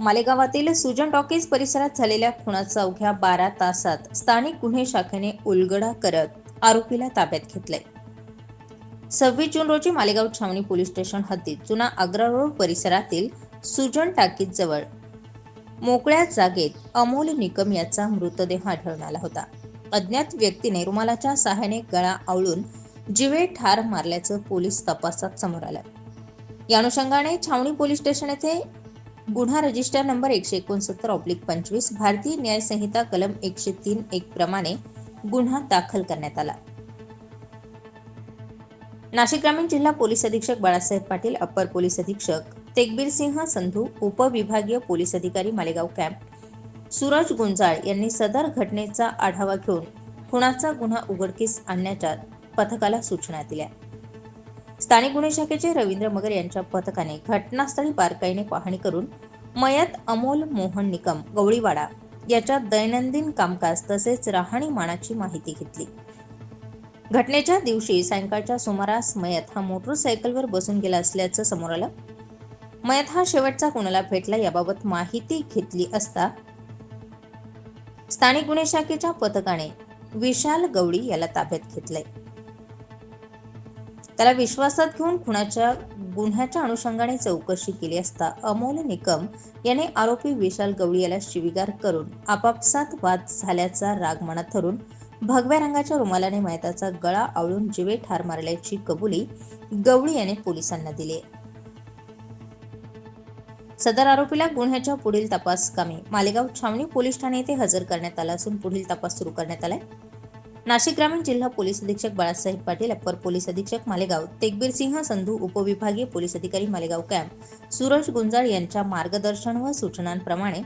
मालेगावातील सुजन talkies परिसरात झालेल्या खुणाचा अवघ्या बारा तासात स्थानिक गुन्हे शाखेने उलगडा करत आरोपीला ताब्यात घेतलंय. सव्वीस जून रोजी मालेगाव छावणी पोलीस स्टेशन हद्दीत जुना आग्रा रोड परिसरातील सुजन टाकीज जवळ मोकळ्या जागेत अमोल निकम याचा मृतदेह आढळून आला होता. अज्ञात व्यक्तीने रुमालाच्या सहाय्याने गळा आवळून जिवे ठार मारल्याचं पोलीस तपासात समोर आलं. या अनुषंगाने छावणी पोलीस स्टेशन येथे गुन्हा रजिस्टर नंबर एकशे एकोणसत्तर ऑब्लिक पंचवीस भारतीय न्याय संहिता कलम एकशे तीन एक प्रमाणे गुन्हा दाखल करण्यात आला. नाशिक ग्रामीण जिल्हा पोलीस अधीक्षक बाळासाहेब पाटील अप्पर पोलीस अधीक्षक तेगबीर सिंह संधू उपविभागीय पोलीस अधिकारी मालेगाव कॅम्प सूरज गुंजाळ यांनी सदर घटनेचा आढावा घेऊन खुणाचा गुन्हा उघडकीस आणण्याच्या पथकाला सूचना दिल्या. स्थानिक गुन्हे शाखेचे रवींद्र मगर यांच्या पथकाने घटनास्थळी बारकाईने पाहणी करून मयत अमोल मोहन निकम गवळीवाडा याच्या दैनंदिन कामकाज तसेच राहणीमानाची माहिती घेतली. घटनेच्या दिवशी सायंकाळच्या सुमारास मयत हा मोटरसायकलवर बसून गेला असल्याचं समोर आलं. मयत हा शेवटचा कोणाला भेटला याबाबत माहिती घेतली असता स्थानिक गुन्हे शाखेच्या पथकाने विशाल गवळी याला ताब्यात घेतलंय. त्याला विश्वासात घेऊन खुनाच्या गुन्ह्याच्या अनुषंगाने चौकशी केली असता अमोल निकम याने आरोपी विशाल गवळी याला शिवीगार करून आपापसात वाद झाल्याचा राग मनात धरून भगव्या रंगाच्या रुमालाने मयताचा गळा आवळून जिवे ठार मारल्याची कबुली गवळी याने पोलिसांना दिली. सदर आरोपीला गुन्ह्याच्या पुढील तपास कामी मालेगाव छावणी पोलीस ठाणे येथे हजर करण्यात आला असून पुढील तपास सुरू करण्यात आलाय. नाशिक ग्रामीण जिल्हा पोलीस अधीक्षक बाळासाहेब पाटील अप्पर पोलीस अधीक्षक मालेगाव तेगबीर सिंह संधू उपविभागीय पोलीस अधिकारी मालेगाव कॅम्प सूरज गुंजाळ यांच्या मार्गदर्शन व सूचनांप्रमाणे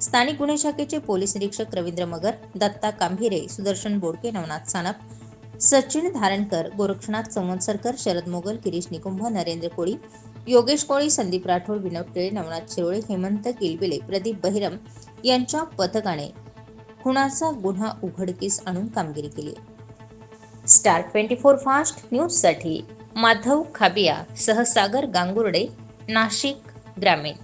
स्थानिक गुन्हे शाखेचे पोलीस निरीक्षक रवींद्र मगर दत्ता कांभिरे सुदर्शन बोडके नवनाथ सानप सचिन धारणकर गोरक्षनाथ संवत्सरकर शरद मोगल गिरीश निकुंभ नरेंद्र कोळी योगेश कोळी संदीप राठोड विनोद टिळे नवनाथ शिरोळे हेमंत किलबिले प्रदीप बहिरम यांच्या पथकाने खुणाचा गुन्हा उघडकीस आणून कामगिरी केली. स्टार ट्वेंटी फोर फास्ट न्यूजसाठी माधव खाबिया सहसागर गांगुर्डे नाशिक ग्रामीण.